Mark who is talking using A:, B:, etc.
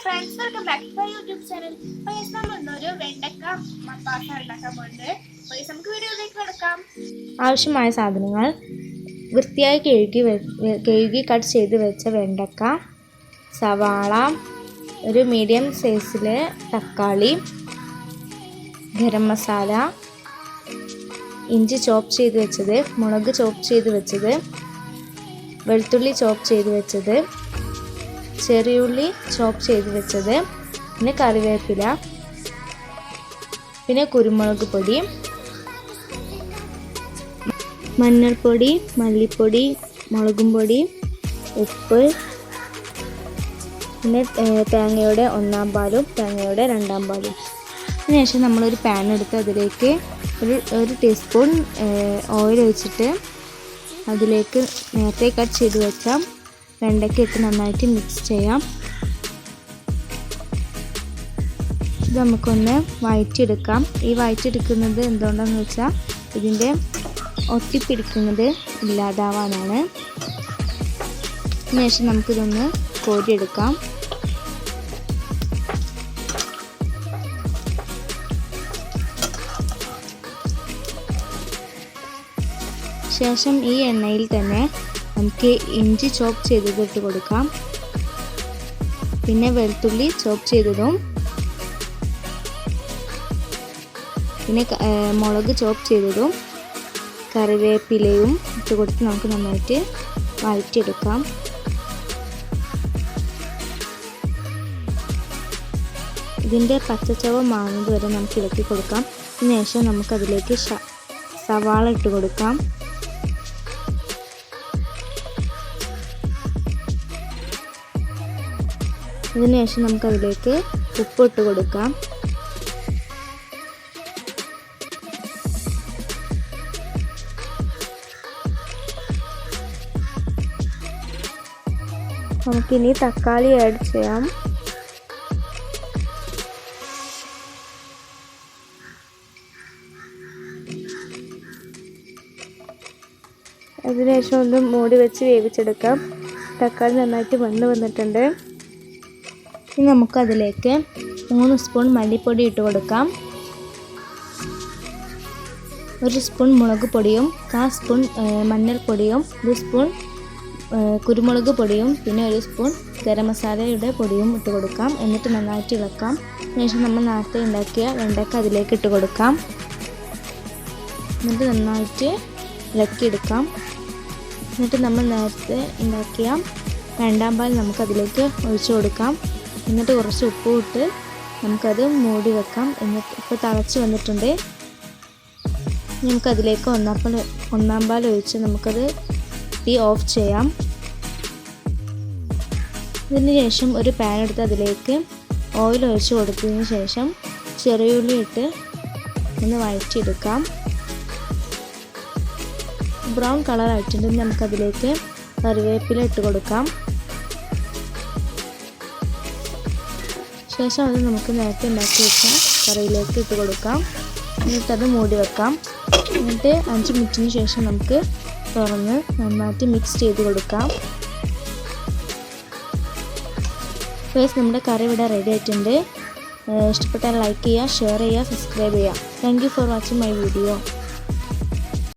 A: Friends welcome back to YouTube channel പൈസ നമ്മൾ ഇന്നൊരു വെണ്ടക്ക മസാല ഉണ്ടാക്കാൻ പോകുന്നുണ്ട് അപ്പോൾ നമുക്ക് വീഡിയോയിലേക്ക് കിടക്കാം.
B: ആവശ്യമായ സാധനങ്ങൾ വൃത്തിയായി കഴുകി കഴുകി കട്ട് ചെയ്ത് വെച്ച വെണ്ടക്ക സവാള ഒരു മീഡിയം സൈസിൽ തക്കാളി ഗരം മസാല ഇഞ്ചി ചോപ്പ് ചെയ്ത് വെച്ചത് മുളക് ചോപ്പ് ചെയ്ത് വെച്ചത് വെളുത്തുള്ളി ചോപ്പ് ചെയ്ത് വെച്ചത് ചെറിയുള്ളി ചോപ്പ് ചെയ്ത് വെച്ചത്. പിന്നെ കറിവേപ്പില. പിന്നെ കുരുമുളക് പൊടി. മഞ്ഞൾപ്പൊടി മല്ലിപ്പൊടി മുളകും പൊടി ഉപ്പ്. പിന്നെ തേങ്ങയുടെ ഒന്നാം പാലും തേങ്ങയുടെ രണ്ടാം പാലും. അതിനുശേഷം നമ്മളൊരു പാൻ എടുത്ത് അതിലേക്ക് ഒരു ഒരു ടീസ്പൂൺ ഓയിൽ ഒഴിച്ചിട്ട് അതിലേക്ക് നേരത്തെ കട്ട് ചെയ്ത് വെച്ച വെണ്ടയ്ക്ക ഇട്ട് നന്നായിട്ട് മിക്സ് ചെയ്യാം. ഇത് നമുക്കൊന്ന് വഴറ്റിയെടുക്കാം. ഈ വഴറ്റിയെടുക്കുന്നത് എന്തുകൊണ്ടാന്ന് വെച്ചാൽ ഇതിന്റെ ഒട്ടിപ്പിടിക്കുന്നത് ഇല്ലാതാവാനാണ്. അതിനുശേഷം നമുക്കിതൊന്ന് കോരിയെടുക്കാം. ശേഷം ഈ എണ്ണയിൽ തന്നെ നമുക്ക് ഇഞ്ചി ചോപ്പ് ചെയ്തത് കൊടുക്കാം. പിന്നെ വെളുത്തുള്ളി ചോപ്പ് ചെയ്തതും. പിന്നെ മുളക് ചോപ്പ് ചെയ്തതും. കറിവേപ്പിലയും ഇട്ട് കൊടുത്ത് നമുക്ക് നന്നായിട്ട് വഴറ്റിയെടുക്കാം. ഇതിന്റെ പച്ചച്ചവ മാറുന്നത് വരെ നമുക്ക് ഇളക്കി കൊടുക്കാം. അതിനുശേഷം നമുക്കതിലേക്ക് സവാള ഇട്ട് കൊടുക്കാം. അതിനുശേഷം നമുക്കതിലേക്ക് ഉപ്പ് ഇട്ട് കൊടുക്കാം. നമുക്കിനി തക്കാളി ആഡ് ചെയ്യാം. അതിനുശേഷം ഒന്ന് മൂടി വെച്ച് വേവിച്ചെടുക്കാം. തക്കാളി നന്നായിട്ട് വന്ന് വന്നിട്ടുണ്ട്. ഇനി നമുക്കതിലേക്ക് മൂന്ന് സ്പൂൺ മല്ലിപ്പൊടി ഇട്ട് കൊടുക്കാം. ഒരു സ്പൂൺ മുളക് പൊടിയും കാ സ്പൂൺ മഞ്ഞൾപ്പൊടിയും ഒരു സ്പൂൺ കുരുമുളക് പൊടിയും പിന്നെ ഒരു സ്പൂൺ ഗരം മസാലയുടെ പൊടിയും ഇട്ട് കൊടുക്കാം. എന്നിട്ട് നന്നായിട്ട് ഇളക്കാം. ശേഷം നമ്മൾ നേരത്തെ ഉണ്ടാക്കിയ വെണ്ടയ്ക്ക അതിലേക്ക് ഇട്ട് കൊടുക്കാം. എന്നിട്ട് നന്നായിട്ട് ഇളക്കിയെടുക്കാം. എന്നിട്ട് നമ്മൾ നേരത്തെ ഉണ്ടാക്കിയ രണ്ടാം പാൽ നമുക്കതിലേക്ക് ഒഴിച്ചു കൊടുക്കാം. എന്നിട്ട് കുറച്ച് ഉപ്പ് ഇട്ട് നമുക്കത് മൂടി വെക്കാം. എന്നിട്ട് ഇപ്പോൾ തിളച്ച് വന്നിട്ടുണ്ട്. നമുക്കതിലേക്ക് ഒന്നാം ഒന്നാം പാൽ ഒഴിച്ച് നമുക്കത് തീ ഓഫ് ചെയ്യാം. ഇതിന് ശേഷം ഒരു പാൻ എടുത്ത് അതിലേക്ക് ഓയിൽ ഒഴിച്ച് കൊടുത്തതിന് ശേഷം ചെറിയുള്ളി ഇട്ട് ഒന്ന് വഴറ്റിയെടുക്കാം. ബ്രൗൺ കളർ ആയിട്ടുണ്ടെങ്കിൽ നമുക്കതിലേക്ക് കറിവേപ്പില ഇട്ട് കൊടുക്കാം. ശേഷം അത് നമുക്ക് നേരത്തെ ഉണ്ടാക്കി വെച്ച കറിയിലേക്ക് ഇട്ട് കൊടുക്കാം. എന്നിട്ട് അത് മൂടി വെക്കാം. എന്നിട്ട് അഞ്ച് മിനിറ്റിന് ശേഷം നമുക്ക് തുറന്ന് നന്നായിട്ട് മിക്സ് ചെയ്ത് കൊടുക്കാം. ഫേസ് നമ്മുടെ കറി ഇവിടെ റെഡി ആയിട്ടുണ്ട്. ഇഷ്ടപ്പെട്ടാൽ ലൈക്ക് ചെയ്യുക ഷെയർ ചെയ്യുക സബ്സ്ക്രൈബ് ചെയ്യുക. Thank for watching my video